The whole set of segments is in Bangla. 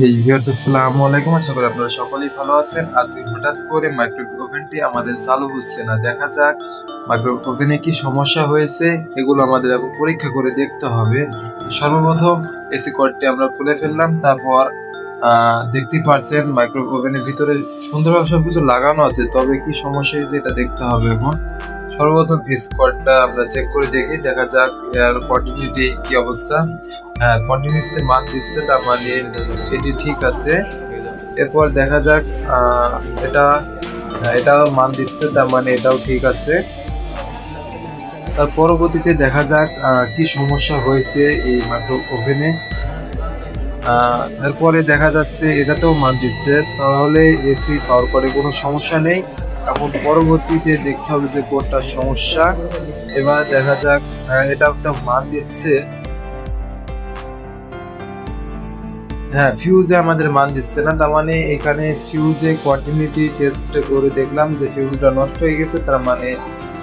এই ভিউয়ার্স আসসালামু আলাইকুম। আশা করি আপনারা সকলেই ভালো আছেন। আজকে হঠাৎ করে মাইক্রোওয়েভ ওভেনটি আমাদের চালু হচ্ছে না। দেখা যাক মাইক্রোওয়েভ ওভেনে কি সমস্যা হয়েছে। এগুলো আমাদের এখন পরীক্ষা করে দেখতে হবে। সর্বপ্রথম এসি কর্ডটি আমরা খুলে ফেললাম। তারপর আহ, দেখতেই পারছেন মাইক্রোওয়েভ ওভেনের ভিতরে সুন্দরভাবে সবকিছু লাগানো আছে তবে কি সমস্যা হয়েছে এটা দেখতে হবে এখন? সর্বপ্রথম এসি কর্ডটা আমরা চেক করে দেখি দেখা যাক এর কন্টিনিউটি কি অবস্থা। হ্যাঁ কন্টিনিউটিতে মান দিচ্ছে তার মানে এটি ঠিক আছে। এরপর দেখা যাক এটা হ্যাঁ, এটাও মান দিচ্ছে তার মানে এটাও ঠিক আছে। তার পরবর্তীতে দেখা যাক কি সমস্যা হয়েছে এই মাইক্রো ওভেনে এরপরে দেখা যাচ্ছে এটাতেও মান দিচ্ছে, তাহলে এসি পাওয়ার করে কোনো সমস্যা নেই। এখন পরবর্তীতে দেখতে হবে যে কোনটা সমস্যা। এবার দেখা যাক এটাও তো মান দিচ্ছে। হ্যাঁ ফিউজে আমাদের মান দিচ্ছে না, তার মানে এখানে ফিউজে কন্টিনিউটি টেস্ট করে দেখলাম যে ফিউজটা নষ্ট হয়ে গেছে, তার মানে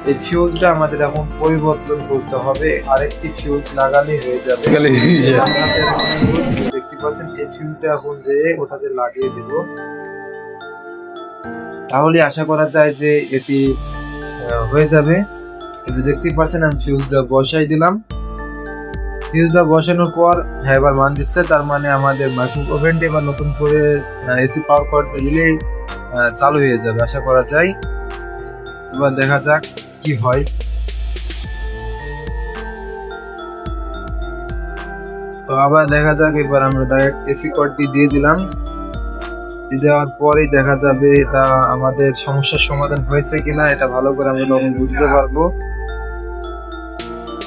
এই ফিউজটা আমাদের এখন পরিবর্তন করতে হবে। আরেকটি ফিউজ লাগালে হয়ে যাবে। দেখতে পাচ্ছেন এই ফিউজটা এখন যে ওটাতে লাগিয়ে দেব। তাহলে আশা করা যায় যে এটি হয়ে যাবে। যে দেখতেই পাচ্ছেন আমি ফিউজটা বসাই দিলাম। ফিউজটা বসানোর পর হ্যাঁ এবার মান দিচ্ছে তার মানে আমাদের মাইক্রো ওভেনটি এবার নতুন করে এসি পাওয়ার করতে দিলেই চালু হয়ে যাবে আশা করা যায়। এবার দেখা যাক। কি হয়? তো আবার দেখা যাক, এবার আমরা ডাইরেক্ট এসি কোডটি দিয়ে দিলাম। দেওয়ার পরেই দেখা যাবে এটা আমাদের সমস্যার সমাধান হয়েছে কিনা, এটা ভালো করে আমরা তখন বুঝতে পারব।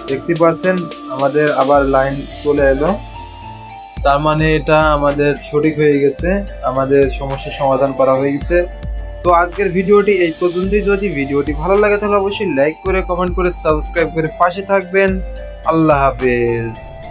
দেখতে পাচ্ছেন, আমাদের আবার লাইন চলে এলো। তার মানে এটা আমাদের সঠিক হয়ে গেছে, আমাদের সমস্যার সমাধান করা হয়ে গেছে। তো আজকের ভিডিওটি এই পর্যন্তই। যদি ভিডিওটি ভালো লাগে, তাহলে অবশ্যই লাইক করে কমেন্ট করে সাবস্ক্রাইব করে পাশে থাকবেন। আল্লাহ হাফেজ।